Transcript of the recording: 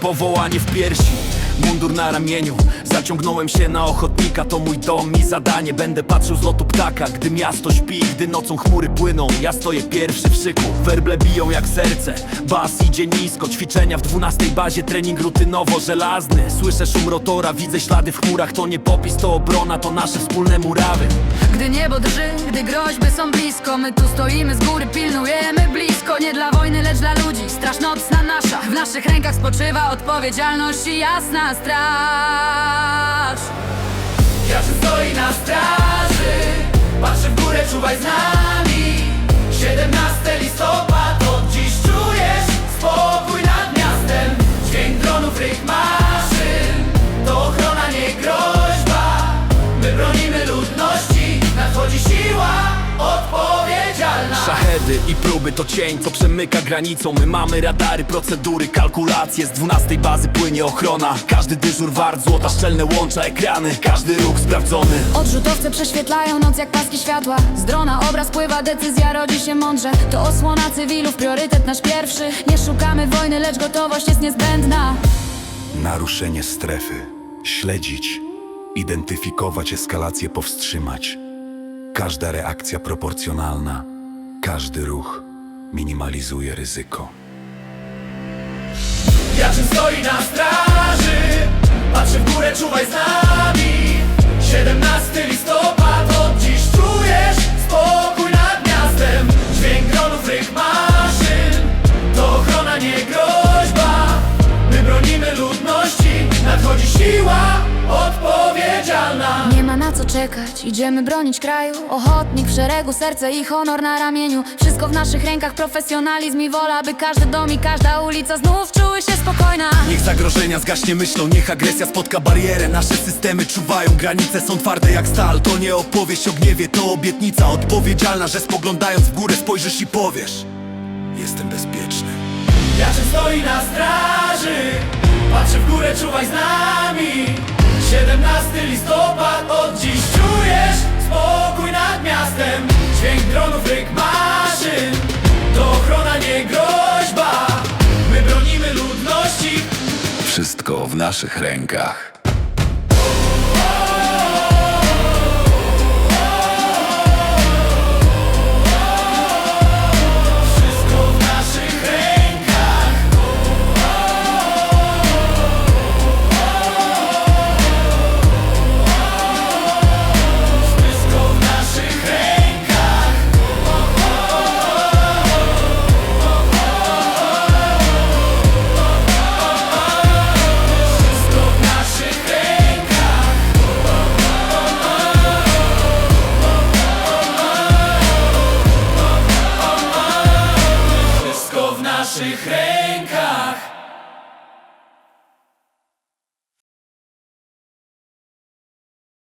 powołanie w piersi. Mundur na ramieniu, zaciągnąłem się na ochotnika. To mój dom i zadanie, będę patrzył z lotu ptaka Gdy miasto śpi, gdy nocą chmury płyną. Ja stoję pierwszy w szyku, werble biją jak serce. Bas idzie nisko, ćwiczenia w dwunastej bazie. Trening rutynowo żelazny. Słyszę szum rotora, widzę ślady w chmurach. To nie popis, to obrona, to nasze wspólne murawy. Gdy niebo drży, gdy groźby są blisko My tu stoimy z góry, pilnujemy blisko. Nie dla wojny, lecz dla ludzi. Straż nocna W naszych rękach spoczywa odpowiedzialność i jasna straż. Jarzy stoi na straży Patrzę w górę, czuwaj z nami. 17 listopad i próby to cień, co przemyka granicą. My mamy radary, procedury, kalkulacje. Z 12 bazy płynie ochrona. Każdy dyżur wart, złota szczelne łącza ekrany. Każdy ruch sprawdzony. Odrzutowce prześwietlają noc jak paski światła. Z drona obraz pływa, decyzja rodzi się mądrze. To osłona cywilów, priorytet nasz pierwszy. Nie szukamy wojny, lecz gotowość jest niezbędna. Naruszenie strefy. Śledzić. Identyfikować eskalację, powstrzymać. Każda reakcja proporcjonalna. Każdy ruch minimalizuje ryzyko. Jaczyn stoi na straży Patrzy w górę, czuwaj z ma co czekać, idziemy bronić kraju. Ochotnik w szeregu, serce i honor na ramieniu. Wszystko w naszych rękach, profesjonalizm i wola By każdy dom i każda ulica znów czuły się spokojna. Niech zagrożenia zgaśnie myślą, niech agresja spotka barierę. Nasze systemy czuwają, granice są twarde jak stal. To nie opowieść o gniewie, to obietnica odpowiedzialna Że spoglądając w górę spojrzysz i powiesz Jestem bezpieczny Jaczyn stoi na straży? Patrzy w górę, czuwaj z nami 17 listopad, od dziś czujesz spokój nad miastem. Dźwięk dronów, ryk maszyn To ochrona, nie groźba. My bronimy ludności. Wszystko w naszych rękach. Rękach